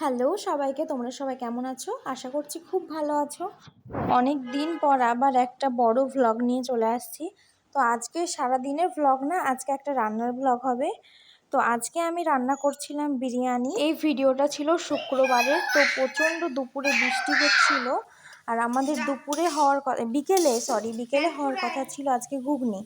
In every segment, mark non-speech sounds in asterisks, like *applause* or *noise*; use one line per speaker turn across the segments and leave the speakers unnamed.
Hello সবাইকে, তোমরা সবাই কেমন আছো? আশা করছি খুব ভালো আছো। অনেক দিন পর আবার একটা বড় ভ্লগ নিয়ে চলে আসছি। তো আজকে সারা দিনের ভ্লগ না, আজকে একটা রান্নার ভ্লগ হবে। তো আজকে আমি রান্না করছিলাম বিরিয়ানি। এই ভিডিওটা ছিল শুক্রবারের তো প্রচণ্ড দুপুরে বৃষ্টি হচ্ছিল। আর আমাদের দুপুরে হওয়ার কথা বিকেলে সরি বিকেলে হওয়ার কথা ছিল আজকে ঘুগনি।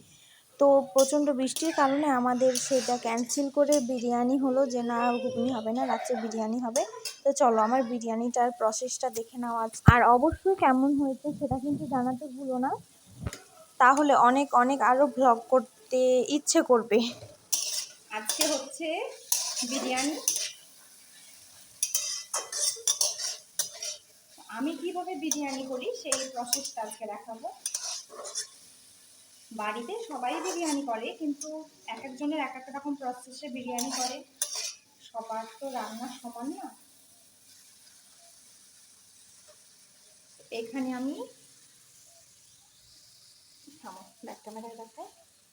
তো প্রচণ্ড বৃষ্টির কারণে আমাদের সেটা ক্যান্সেল করে বিরিয়ানি হলো যে না, ঘুগনি হবে না, রাত্রে বিরিয়ানি হবে। তো চলো আমার বিরিয়ানিটার প্রসেসটা দেখে নেওয়া আর অবশ্যই কেমন হয়েছে সেটা কিন্তু জানাতে ভুলো না। তাহলে অনেক অনেক আরও ভ্লগ করতে ইচ্ছে করবে। আজকে হচ্ছে বিরিয়ানি। আমি কীভাবে বিরিয়ানি করি সেই প্রসেসটা আজকে দেখাবো। বাড়িতে সবাই বিরিয়ানি করে, কিন্তু এক একজনের এক এক রকম প্রসেসে বিরিয়ানি করে। সবার তো রান্না সমান না। এখানে আমি থামো ব্যাক ক্যামেরায়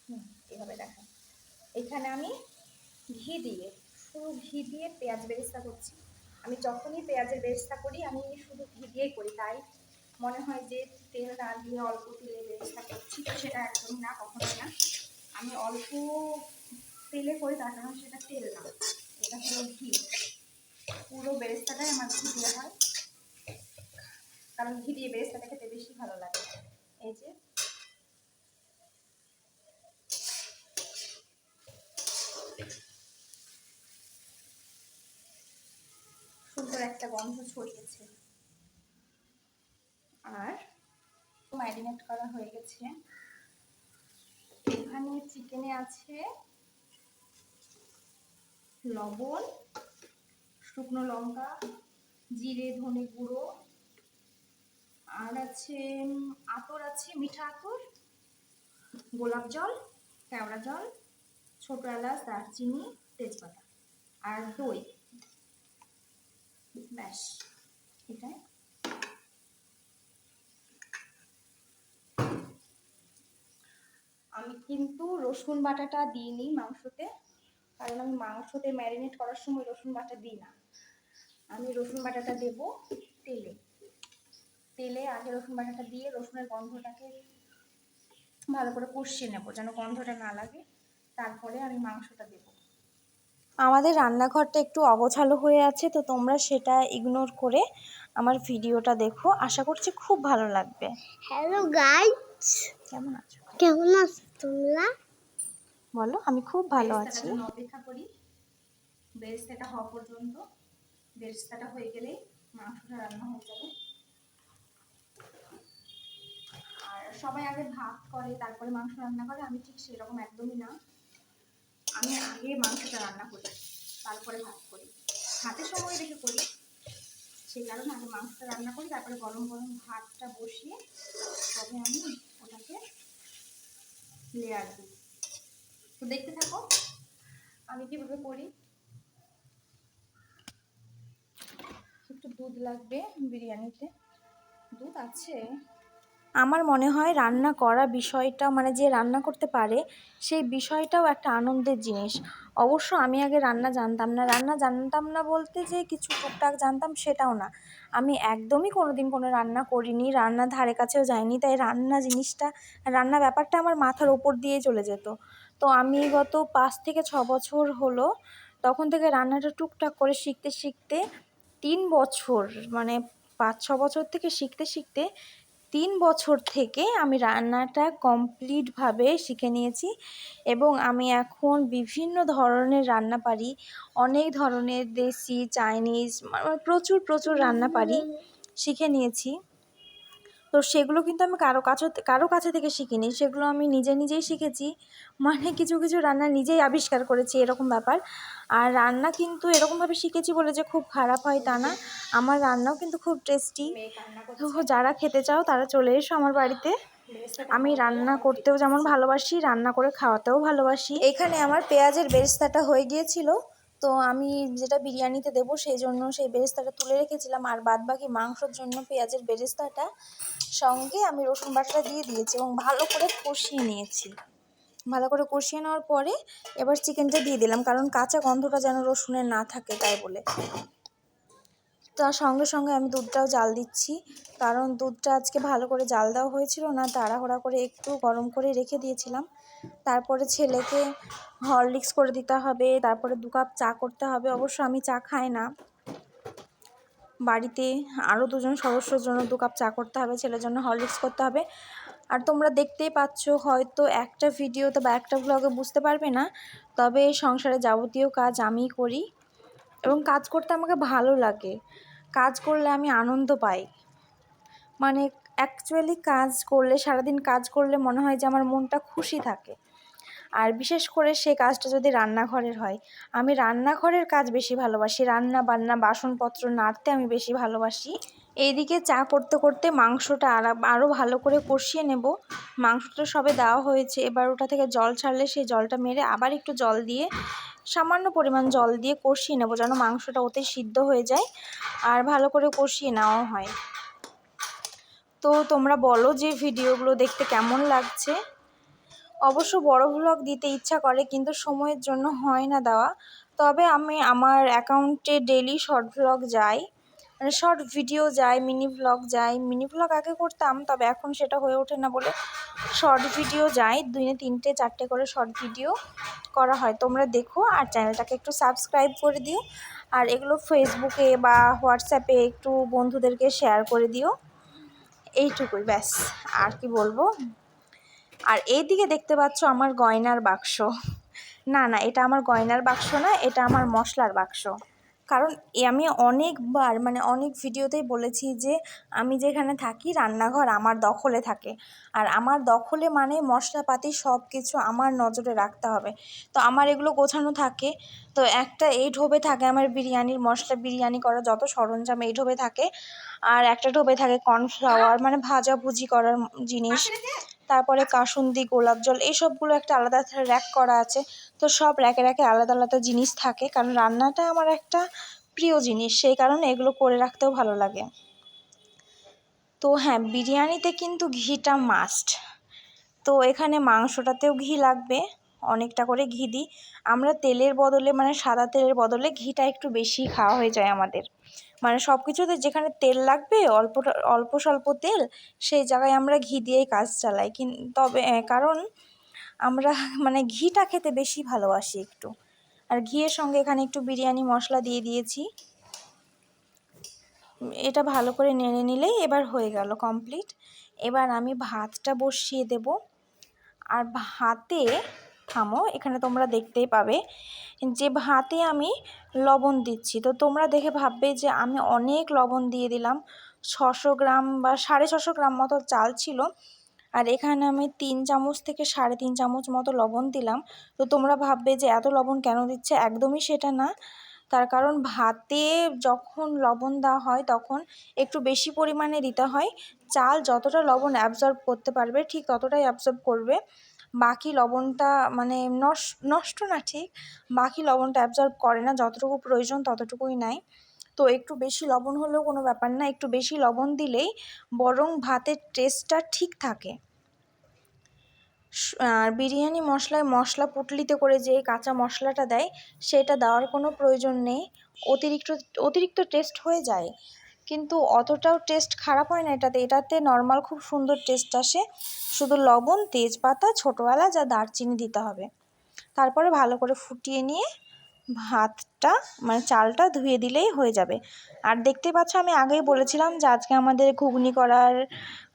হুম, এভাবে দেখায় এখানে আমি ঘি দিয়ে, শুধু ঘি দিয়ে পেঁয়াজ বেরেস্তা করছি। আমি যখনই পেঁয়াজের বেরেস্তা করি, আমি শুধু ঘি দিয়েই করি, তাই মনে হয় যে তেল না দিয়ে অল্প তেলে বেরেস্তা করছি তো সেটা একদমই না, কখনোই না। আমি অল্প তেলে করি, তার কারণ সেটা তেল না। এটা হলো ঘি। পুরো বেরেস্তাটাই আমার ঘি দিয়ে হয়। কারণ ঘি দিয়ে বেরেস্তাটা খেতে বেশি ভালো লাগে। এই যে। সুন্দর একটা গন্ধ ছড়িয়েছে আর ম্যারিনেট করা হয়ে গেছে। এখানে চিকেনে আছে লবণ, শুকনো লঙ্কা, জিরে, ধনে গুঁড়ো, আর আছে আতর আছে, মিঠা আতর, গোলাপ জল, কেওড়া জল, ছোটো এলাচ, দারচিনি, তেজপাতা, আর দই। ব্যাস, এটাই আমি কিন্তু রসুন বাটাটা দিইনি মাংসতে। কারণ আমি মাংসতে ম্যারিনেট করার সময় রসুন বাটা দিই না। আমি রসুন বাটাটা দেব তেলে। তেলে আগে রসুন বাটাটা দিয়ে রসুনের গন্ধটাকে ভালো করে কষিয়ে নেব যেন গন্ধটা না লাগে। তারপরে আমি মাংসটা দেব। আমাদের রান্নাঘরটা একটু অগোছালো হয়ে আছে তো তোমরা সেটা ইগনোর করে আমার ভিডিওটা দেখো। আশা করছি খুব ভালো লাগবে।
হ্যালো গাইস
কেমন আছো?
কেমন আছো? তোমরা
বলো আমি খুব ভালো আছি।
অপেক্ষা করি। বেরেস্তাটা হওয়া পর্যন্ত। বেরেস্তাটা হয়ে গেলেই মাংসটা রান্না হয়ে যাবে। আর সবাই আগে ভাত করে তারপরে মাংস রান্না করে। আমি ঠিক সেরকম একদমই না। আমি আগে মাংসটা রান্না করি তারপরে ভাত করি। হাতে সময় রেখে করি। সেই কারণে আগে মাংসটা রান্না করি তারপরে গরম গরম ভাতটা বসিয়ে তবে আমি ওটাকে লেয়ার দিই তো দেখতে থাকো আমি কীভাবে করি? একটু দুধ লাগবে বিরিয়ানিতে। দুধ আছে।
আমার মনে হয় রান্না করা বিষয়টা মানে যে রান্না করতে পারে, সেই বিষয়টাও একটা আনন্দের জিনিস। অবশ্য আমি আগে রান্না জানতাম না। রান্না জানতাম না বলতে যে কিছু টুকটাক জানতাম সেটাও না। আমি একদমই কোনো দিন কোনো রান্না করিনি, রান্নার ধারে কাছেও যাইনি, তাই রান্না জিনিসটা, রান্না ব্যাপারটা আমার মাথার ওপর দিয়ে চলে যেত। তো আমি গত পাঁচ থেকে ছ বছর হলো, তখন থেকে রান্নাটা টুকটাক করে শিখতে শিখতে তিন বছর মানে পাঁচ, ছ বছর থেকে শিখতে শিখতে তিন বছর থেকে আমি রান্নাটা কমপ্লিটভাবে শিখে নিয়েছি এবং আমি এখন বিভিন্ন ধরনের রান্না পারি, অনেক ধরনের দেশি, চাইনিজ মানে প্রচুর প্রচুর রান্না পারি, শিখে নিয়েছি। তো সেগুলো কিন্তু আমি কারও কাছে কারও কাছে থেকে শিখিনি। সেগুলো আমি নিজে নিজেই শিখেছি। মানে কিছু কিছু রান্না নিজেই আবিষ্কার করেছি এরকম ব্যাপার। আর রান্না কিন্তু এরকমভাবে শিখেছি বলে যে খুব খারাপ হয় তা না। আমার রান্নাও কিন্তু খুব টেস্টি যারা খেতে চাও তারা চলে এসো আমার বাড়িতে। আমি রান্না করতেও যেমন ভালোবাসি, রান্না করে খাওয়াতেও ভালোবাসি। এখানে আমার পেঁয়াজের বেরেস্তাটা হয়ে গিয়েছিল। তো আমি যেটা বিরিয়ানিতে দেবো সেই জন্য সেই বেরেস্তাটা তুলে রেখেছিলাম। আর বাদ বাকি মাংসর জন্য পেঁয়াজের বেরেস্তাটা সঙ্গে আমি রসুন বাটাটা দিয়ে দিয়েছি এবং ভালো করে কষিয়ে নিয়েছি। ভালো করে কষিয়ে নেওয়ার পরে এবার চিকেনটা দিয়ে দিলাম, কারণ কাঁচা গন্ধটা যেন রসুনের না থাকে তাই বলে। তার সঙ্গে সঙ্গে আমি দুধটাও জাল দিচ্ছি, কারণ দুধটা আজকে ভালো করে জাল দেওয়া হয়েছিল না, তাড়াহুড়া করে একটু গরম করে রেখে দিয়েছিলাম। তারপরে ছেলেকে হরলিক্স করে দিতে হবে, তারপরে দু কাপ চা করতে হবে, অবশ্য আমি চা খাই না। বাড়িতে আরও দুজন সদস্যর জন্য দু কাপ চা করতে হবে, ছেলের জন্য হরলিক্স করতে হবে। আর তোমরা দেখতেই পাচ্ছ, হয়তো একটা ভিডিওতে বা একটা ব্লগে বুঝতে পারবে না, তবে সংসারে যাবতীয় কাজ আমিই করি এবং কাজ করতে আমাকে ভালো লাগে। কাজ করলে আমি আনন্দ পাই। মানে অ্যাকচুয়ালি কাজ করলে, সারাদিন কাজ করলে মনে হয় যে আমার মনটা খুশি থাকে। আর বিশেষ করে সে কাজটা যদি রান্নাঘরের হয়, আমি রান্নাঘরের কাজ বেশি ভালোবাসি। রান্না বান্না, বাসনপত্র নাড়তে আমি বেশি ভালোবাসি। এইদিকে চা করতে করতে মাংসটা আরা- আরও ভালো করে কষিয়ে নেব। মাংসটা সবে দেওয়া হয়েছে। এবার ওটা থেকে জল ছাড়লে সেই জলটা মেরে আবার একটু জল দিয়ে, সামান্য পরিমাণ জল দিয়ে কষিয়ে নেব যেন মাংসটা ওতেই সিদ্ধ হয়ে যায়। আর ভালো করে কষিয়ে নেওয়া হয়। তো তোমরা বলো যে ভিডিওগুলো দেখতে কেমন লাগছে? অবশ্য বড় ভ্লগ দিতে ইচ্ছা করে, কিন্তু সময়ের জন্য হয় না দেওয়া। তবে আমি আমার অ্যাকাউন্টে ডেলি শর্ট ভ্লগ যাই মানে শর্ট ভিডিও যায় মিনি ভ্লগ যায় মিনি ভ্লগ আগে করতাম, তবে এখন সেটা হয়ে ওঠে না বলে শর্ট ভিডিও যায় দিনে তিনটে, চারটে করে শর্ট ভিডিও করা হয়। তোমরা দেখো আর চ্যানেলটাকে একটু সাবস্ক্রাইব করে দিও। আর এগুলো ফেসবুকে বা হোয়াটসঅ্যাপে একটু বন্ধুদেরকে শেয়ার করে দিও। এইটুকুই, ব্যাস। আর কি বলব? আর এই দিকে দেখতে পাচ্ছ আমার গয়নার বাক্স। না না, এটা আমার গয়নার বাক্স না, এটা আমার মশলার বাক্স। কারণ আমি অনেকবার মানে অনেক ভিডিওতেই বলেছি যে আমি যেখানে থাকি রান্নাঘর আমার দখলে থাকে। আর আমার দখলে মানে মশলাপাতি সব কিছু আমার নজরে রাখতে হবে। তো আমার এগুলো গোছানো থাকে। তো একটা এই ঢোবে থাকে আমার বিরিয়ানির মশলা বিরিয়ানি করা যত সরঞ্জাম এই ঢোবে থাকে। আর একটা ঢোবে থাকে কর্নফ্লাওয়ার মানে ভাজাভুজি করার জিনিস। তারপরে কাসুন্দি, গোলাপ জল এইসবগুলো একটা আলাদা র্যাক করা আছে। তো সব র্যাকে র্যাকে আলাদা আলাদা জিনিস থাকে, কারণ রান্নাটা আমার একটা প্রিয় জিনিস, সেই কারণে এগুলো করে রাখতেও ভালো লাগে। তো হ্যাঁ বিরিয়ানিতে কিন্তু ঘিটা মাস্ট তো এখানে মাংসটাতেও ঘি লাগবে, অনেকটা করে ঘি দিই। আমরা তেলের বদলে মানে সাদা তেলের বদলে ঘিটা একটু বেশি খাওয়া হয়ে যায় আমাদের। মানে সব কিছুতে যেখানে তেল লাগবে অল্পটা অল্প স্বল্প তেল, সেই জায়গায় আমরা ঘি দিয়েই কাজ চালাই। কিন, তবে কারণ আমরা *laughs* মানে ঘিটা খেতে বেশি ভালোবাসি একটু। আর ঘিয়ের সঙ্গে এখানে একটু বিরিয়ানি মশলা দিয়ে দিয়েছি। এটা ভালো করে নেড়ে নিলেই এবার হয়ে গেল কমপ্লিট এবার আমি ভাতটা বসিয়ে দেব। আর ভাতে থামো এখানে তোমরা দেখতেই পাবে যে ভাতে আমি লবণ দিচ্ছি। তো তোমরা দেখে ভাববে যে আমি অনেক লবণ দিয়ে দিলাম। ছশো গ্রাম বা সাড়ে ছশো গ্রাম মতো চাল ছিল। আর এখানে আমি তিন চামচ থেকে সাড়ে তিন চামচ মতো লবণ দিলাম। তো তোমরা ভাববে যে এত লবণ কেন দিচ্ছে? একদমই সেটা না। তার কারণ ভাতে যখন লবণ দেওয়া হয় তখন একটু বেশি পরিমাণে দিতে হয়। চাল যতটা লবণ অ্যাবজর্ব করতে পারবে ঠিক ততটাই অ্যাবজর্ব করবে। বাকি লবণটা মানে নষ্ট নষ্ট না ঠিক, বাকি লবণটা অ্যাবজর্ব করে না, যতটুকু প্রয়োজন ততটুকুই নেয়। তো একটু বেশি লবণ হলেও কোনো ব্যাপার না, একটু বেশি লবণ দিলেই বরং ভাতের টেস্টটা ঠিক থাকে। আর বিরিয়ানি মশলায় মশলা পুটলিতে করে যে কাঁচা মশলাটা দেয়, সেটা দেওয়ার কোনো প্রয়োজন নেই, অতিরিক্ত অতিরিক্ত টেস্ট হয়ে যায়। কিন্তু অতটাও টেস্ট খারাপ হয় না এটাতে। এটাতে নর্মাল খুব সুন্দর টেস্ট আসে। শুধু লবণ, তেজপাতা, ছোটো এলাচ আর দারচিনি দিতে হবে। তারপরে ভালো করে ফুটিয়ে নিয়ে ভাতটা মানে চালটা ধুয়ে দিলেই হয়ে যাবে। আর দেখতেই পাচ্ছ, আমি আগেই বলেছিলাম যে আজকে আমাদের ঘুগনি করার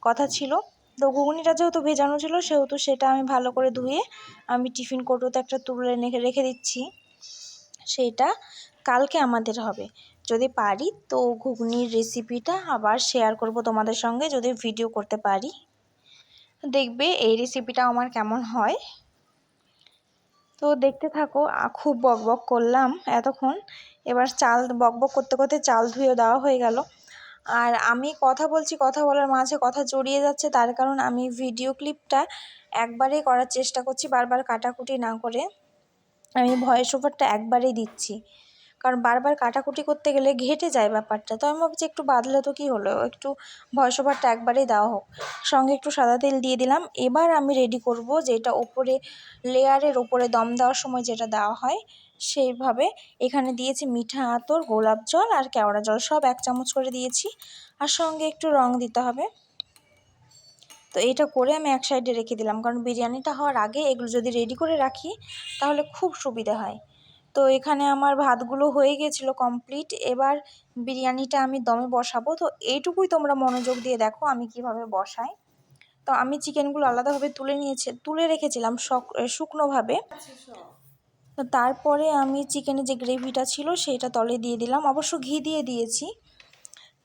কথা ছিল। তো ঘুগনিটা যেহেতু ভেজানো ছিল, সেহেতু সেটা আমি ভালো করে ধুয়ে আমি টিফিন কৌটোতে একটা তুলে রেখে দিচ্ছি। সেইটা কালকে আমাদের হবে। যদি পারি তো ঘুগনির রেসিপিটা আবার শেয়ার করব তোমাদের সঙ্গে, যদি ভিডিও করতে পারি। দেখবে এই রেসিপিটা আমার কেমন হয়। তো দেখতে থাকো খুব বক বক করলাম এতক্ষণ। এবার চাল বক বক করতে করতে চাল ধুয়ে দেওয়া হয়ে গেল। আর আমি কথা বলছি, কথা বলার মাঝে কথা জড়িয়ে যাচ্ছে, তার কারণ আমি ভিডিও ক্লিপটা একবারেই করার চেষ্টা করছি, বারবার কাটাকুটি না করে। আমি ভয়েস ওভারটা একবারেই দিচ্ছি। কারণ বারবার কাটাকুটি করতে গেলে ঘেটে যায় ব্যাপারটা। তো আমি ভাবছি একটু বাদলে তো কী হলো? একটু ভয়েস ওভারটা একবারেই দেওয়া হোক। সঙ্গে একটু সাদা তেল দিয়ে দিলাম। এবার আমি রেডি করব যেটা ওপরে লেয়ারের ওপরে দম দেওয়ার সময় যেটা দেওয়া হয়, সেইভাবে এখানে দিয়েছি মিঠা আতর, গোলাপ জল আর কেওড়া জল। সব এক চামচ করে দিয়েছি। আর সঙ্গে একটু রং দিতে হবে। তো এটা করে আমি এক সাইডে রেখে দিলাম। কারণ বিরিয়ানিটা হওয়ার আগে এগুলো যদি রেডি করে রাখি, তাহলে খুব সুবিধা হয়। তো এখানে আমার ভাতগুলো হয়ে গেছিল কমপ্লিট এবার বিরিয়ানিটা আমি দমে বসাবো। তো এইটুকুই তোমরা মনোযোগ দিয়ে দেখো আমি কীভাবে বসাই। তো আমি চিকেনগুলো আলাদাভাবে তুলে নিয়েছি, তুলে রেখেছিলাম শক- শুকনোভাবে। তো তারপরে আমি চিকেনের যে গ্রেভিটা ছিল সেইটা তলে দিয়ে দিলাম। অবশ্য ঘি দিয়ে দিয়েছি।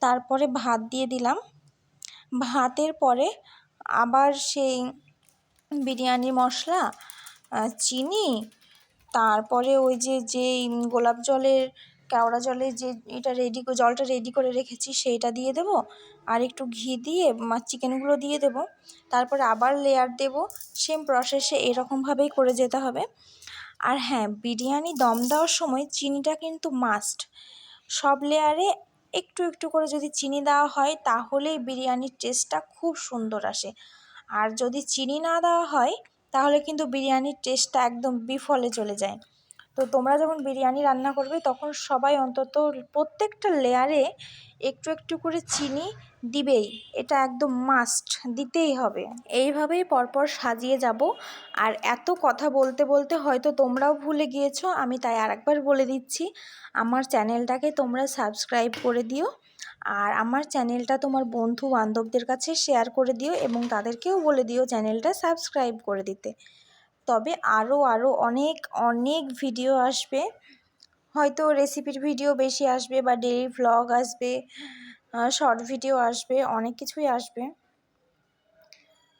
তারপরে ভাত দিয়ে দিলাম। ভাতের পরে আবার সেই বিরিয়ানি মশলা চিনি তারপরে ওই যে যেই গোলাপ জলের, কেওড়া জলে যে এটা রেডি জলটা রেডি করে রেখেছি সেইটা দিয়ে দেবো। আর একটু ঘি দিয়ে মা চিকেনগুলো দিয়ে দেবো। তারপরে আবার লেয়ার দেবো। সেম প্রসেসে এরকমভাবেই করে যেতে হবে। আর হ্যাঁ বিরিয়ানি দম দেওয়ার সময় চিনিটা কিন্তু মাস্ট সব লেয়ারে একটু একটু করে যদি চিনি দেওয়া হয়, তাহলেই বিরিয়ানির টেস্টটা খুব সুন্দর আসে। আর যদি চিনি না দেওয়া হয় তাহলে কিন্তু বিরিয়ানির টেস্টটা একদম বিফলে চলে যায়। তো তোমরা যখন বিরিয়ানি রান্না করবে, তখন সবাই অন্তত প্রত্যেকটা লেয়ারে একটু একটু করে চিনি দিবেই। এটা একদম মাস্ট দিতেই হবে। এইভাবেই পরপর সাজিয়ে যাব। আর এত কথা বলতে বলতে হয়তো তোমরাও ভুলে গিয়েছো, আমি তাই আরেকবার বলে দিচ্ছি। আমার চ্যানেলটাকে তোমরা সাবস্ক্রাইব করে দিও। আর আমার চ্যানেলটা তোমার বন্ধু বান্ধবদের কাছে শেয়ার করে দিও এবং তাদেরকেও বলে দিও চ্যানেলটা সাবস্ক্রাইব করে দিতে। তবে আরও আরও অনেক অনেক ভিডিও আসবে। হয়তো রেসিপির ভিডিও বেশি আসবে বা ডেইলি ভ্লগ আসবে শর্ট ভিডিও আসবে, অনেক কিছুই আসবে।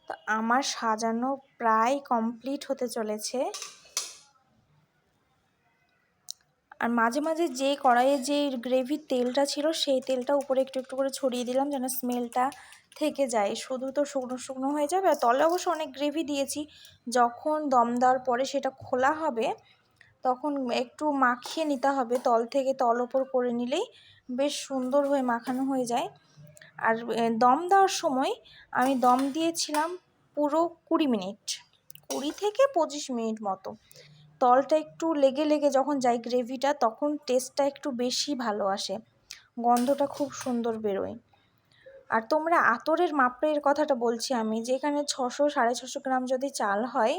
তো আমার সাজানো প্রায় কমপ্লিট হতে চলেছে। আর মাঝে মাঝে যে কড়াইয়ে যে গ্রেভির তেলটা ছিল, সেই তেলটা উপরে একটু একটু করে ছড়িয়ে দিলাম যেন স্মেলটা থেকে যায়। শুধু তো শুকনো শুকনো হয়ে যাবে আর তলে অবশ্য অনেক গ্রেভি দিয়েছি। যখন দম দেওয়ার পরে সেটা খোলা হবে, তখন একটু মাখিয়ে নিতে হবে। তল থেকে তল ওপর করে নিলেই বেশ সুন্দর হয়ে মাখানো হয়ে যায়। আর দম দেওয়ার সময় আমি দম দিয়েছিলাম পুরো কুড়ি মিনিট। কুড়ি থেকে পঁচিশ মিনিট মতো। তলটা একটু লেগে লেগে যখন যায় গ্রেভিটা তখন টেস্টটা একটু বেশি ভালো আসে। গন্ধটা খুব সুন্দর বেরোয়। আর তোমরা আতরের মাপের কথাটা বলছি আমি যেখানে ছশো, সাড়ে ছশো গ্রাম যদি চাল হয়,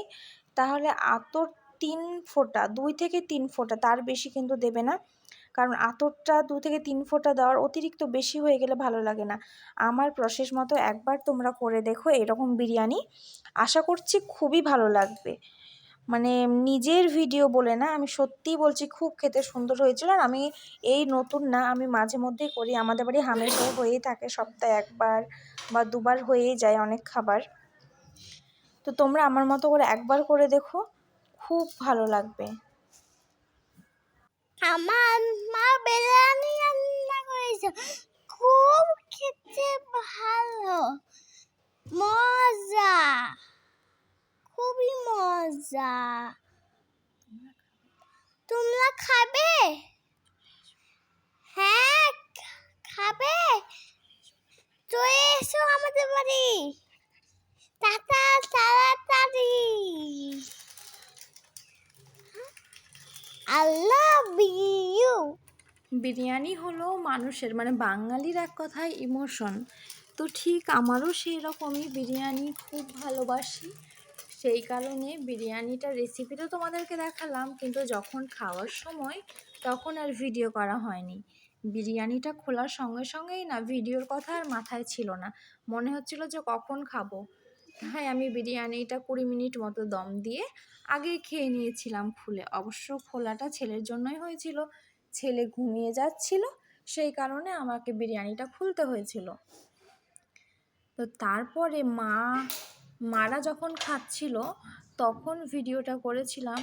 তাহলে আতর তিন ফোঁটা, দুই থেকে তিন ফোঁটা, তার বেশি কিন্তু দেবে না। কারণ আতরটা দু থেকে তিন ফোঁটা দেওয়ার অতিরিক্ত বেশি হয়ে গেলে ভালো লাগে না। আমার প্রসেস মতো একবার তোমরা করে দেখো, এরকম বিরিয়ানি। আশা করছি খুবই ভালো লাগবে। মানে নিজের ভিডিও বলে না, আমি সত্যিই বলছি খুব খেতে সুন্দর হয়েছিল আর আমি এই নতুন না, আমি মাঝে মধ্যেই করি। আমাদের বাড়ি হামেশাই হয়েই থাকে, সপ্তাহে একবার বা দুবার হয়েই যায় অনেক খাবার। তো তোমরা আমার মতো করে একবার করে দেখো, খুব ভালো লাগবে।
আমার মা বিরিয়ানি রান্না করেছে, খুব খেতে ভালো, মজা। খুবই মজা। তোমরা খাবে? হ্যাঁ খাবে। চলে এসো আমাদের বাড়ি। টাটা, তাড়াতাড়ি। Love you.
বিরিয়ানি হলো মানুষের মানে বাঙালির এক কথায় ইমোশন তো ঠিক আমারও সেই রকমই বিরিয়ানি খুব ভালোবাসি। সেই কারণে বিরিয়ানিটার রেসিপিটা তোমাদেরকে দেখালাম, কিন্তু যখন খাওয়ার সময় তখন আর ভিডিও করা হয়নি। বিরিয়ানিটা খোলার সঙ্গে সঙ্গেই না ভিডিওর কথা আর মাথায় ছিল না। মনে হচ্ছিল যে কখন খাব। হ্যাঁ আমি বিরিয়ানিটা কুড়ি মিনিট মতো দম দিয়ে আগেই খেয়ে নিয়েছিলাম খুলে অবশ্য খোলাটা ছেলের জন্যই হয়েছিল। ছেলে ঘুমিয়ে যাচ্ছিল, সেই কারণে আমাকে বিরিয়ানিটা খুলতে হয়েছিল। তো তারপরে মা মারা যখন খাচ্ছিল, তখন ভিডিওটা করেছিলাম।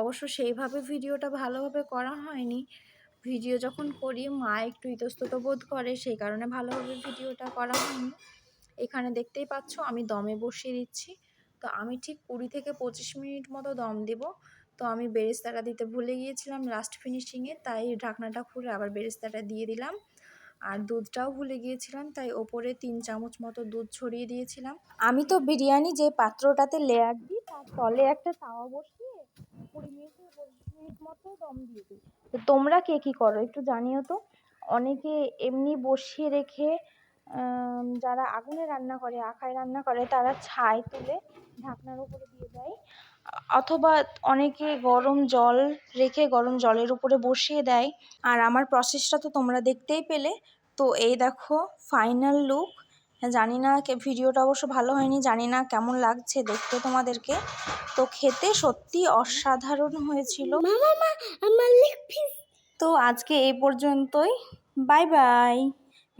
অবশ্য সেইভাবে ভিডিওটা ভালোভাবে করা হয়নি। ভিডিও যখন করি, মা একটু ইতস্তত বোধ করে, সেই কারণে ভালোভাবে ভিডিওটা করা হয়নি। এখানে দেখতেই পাচ্ছ, আমি দমে বসিয়ে দিচ্ছি। তো আমি ঠিক কুড়ি থেকে পঁচিশ মিনিট মতো দম দেব। তো আমি বেরেস্তাটা দিতে ভুলে গিয়েছিলাম লাস্ট ফিনিশিংয়ে, তাই ঢাকনাটা খুলে আবার বেরেস্তাটা দিয়ে দিলাম। আর দুধটাও ভুলে গিয়েছিলাম, তাই ওপরে তিন চামচ মতো দুধ ছড়িয়ে দিয়েছিলাম। আমি তো বিরিয়ানি যে পাত্রটাতে লেয়ার দিই, তার তলে একটা তাওয়া বসিয়ে কুড়ি মিনিট মতো দম দিয়ে দিই। তো তোমরা কে কী করো একটু জানিও তো? অনেকে এমনি বসিয়ে রেখে যারা আগুনে রান্না করে আখায় রান্না করে তারা ছাই তুলে ঢাকনার উপরে দিয়ে দেয়। অথবা অনেকে গরম জল রেখে গরম জলের উপরে বসিয়ে দেয়। আর আমার প্রসেসটা তো তোমরা দেখতেই পেলে। তো এই দেখো ফাইনাল লুক জানি না ভিডিওটা অবশ্য ভালো হয়নি জানি না কেমন লাগছে দেখতে তোমাদেরকে। তো খেতে সত্যি অসাধারণ হয়েছিল।
আমার
তো আজকে এই পর্যন্তই। Bye bye